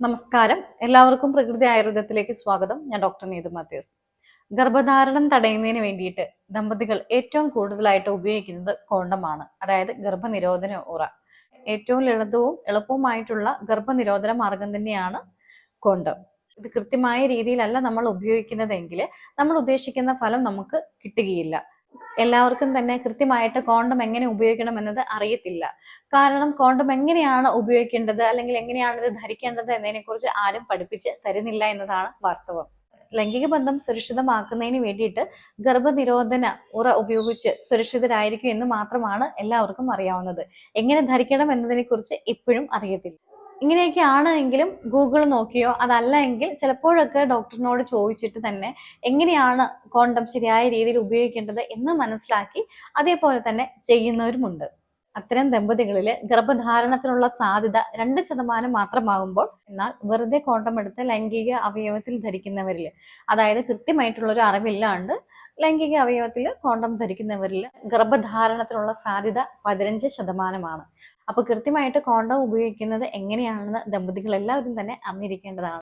നമസ്കാരം. എല്ലാവർക്കും പ്രകൃതി ആയുർവേദത്തിലേക്ക് സ്വാഗതം. ഞാൻ ഡോക്ടർ നീതു മാത്യൂസ്. ഗർഭധാരണം തടയുന്നതിന് വേണ്ടിയിട്ട് ദമ്പതികൾ ഏറ്റവും കൂടുതലായിട്ട് ഉപയോഗിക്കുന്നത് കോണ്ടമാണ് അതായത് ഗർഭനിരോധന ഉറ. ഏറ്റവും ലളിതവും എളുപ്പവുമായിട്ടുള്ള ഗർഭനിരോധന മാർഗം തന്നെയാണ് കോണ്ടം. ഇത് കൃത്യമായ രീതിയിലല്ല നമ്മൾ ഉപയോഗിക്കുന്നതെങ്കിൽ നമ്മൾ ഉദ്ദേശിക്കുന്ന ഫലം നമുക്ക് കിട്ടുകയില്ല. എല്ലാവർക്കും തന്നെ കൃത്യമായിട്ട് കോണ്ടം എങ്ങനെ ഉപയോഗിക്കണം എന്നത് അറിയത്തില്ല. കാരണം കോണ്ടം എങ്ങനെയാണ് ഉപയോഗിക്കേണ്ടത് അല്ലെങ്കിൽ എങ്ങനെയാണ് ഇത് ധരിക്കേണ്ടത് എന്നതിനെ കുറിച്ച് ആരും പഠിപ്പിച്ച് തരുന്നില്ല എന്നതാണ് വാസ്തവം. ലൈംഗിക ബന്ധം സുരക്ഷിതമാക്കുന്നതിന് വേണ്ടിയിട്ട് ഗർഭനിരോധന ഉറ ഉപയോഗിച്ച് സുരക്ഷിതരായിരിക്കും എന്ന് മാത്രമാണ് എല്ലാവർക്കും അറിയാവുന്നത്. എങ്ങനെ ധരിക്കണം എന്നതിനെ കുറിച്ച് ഇപ്പോഴും അറിയത്തില്ല. ഇങ്ങനെയൊക്കെ ആണ് എങ്കിലും ഗൂഗിൾ നോക്കിയോ? അതല്ല എങ്കിൽ ചിലപ്പോഴൊക്കെ ഡോക്ടറിനോട് ചോദിച്ചിട്ട് തന്നെ എങ്ങനെയാണ് കോണ്ടം ശരിയായ രീതിയിൽ ഉപയോഗിക്കേണ്ടത് എന്ന് മനസ്സിലാക്കി അതേപോലെ തന്നെ ചെയ്യുന്നവരുമുണ്ട്. അത്തരം ദമ്പതികളിൽ ഗർഭധാരണത്തിനുള്ള സാധ്യത രണ്ട് ശതമാനം മാത്രമാകുമ്പോൾ എന്നാൽ വെറുതെ കോണ്ടം എടുത്ത് ലൈംഗിക അവയവത്തിൽ ധരിക്കുന്നവരിൽ അതായത് കൃത്യമായിട്ടുള്ള ഒരു അറിവില്ലാണ്ട് ലൈംഗിക അവയവത്തിൽ കോണ്ടം ധരിക്കുന്നവരിൽ ഗർഭധാരണത്തിനുള്ള സാധ്യത പതിനഞ്ച് ശതമാനമാണ്. അപ്പോൾ കൃത്യമായിട്ട് കോണ്ടം ഉപയോഗിക്കുന്നത് എങ്ങനെയാണെന്ന് ദമ്പതികൾ എല്ലാവരും തന്നെ അറിഞ്ഞിരിക്കേണ്ടതാണ്.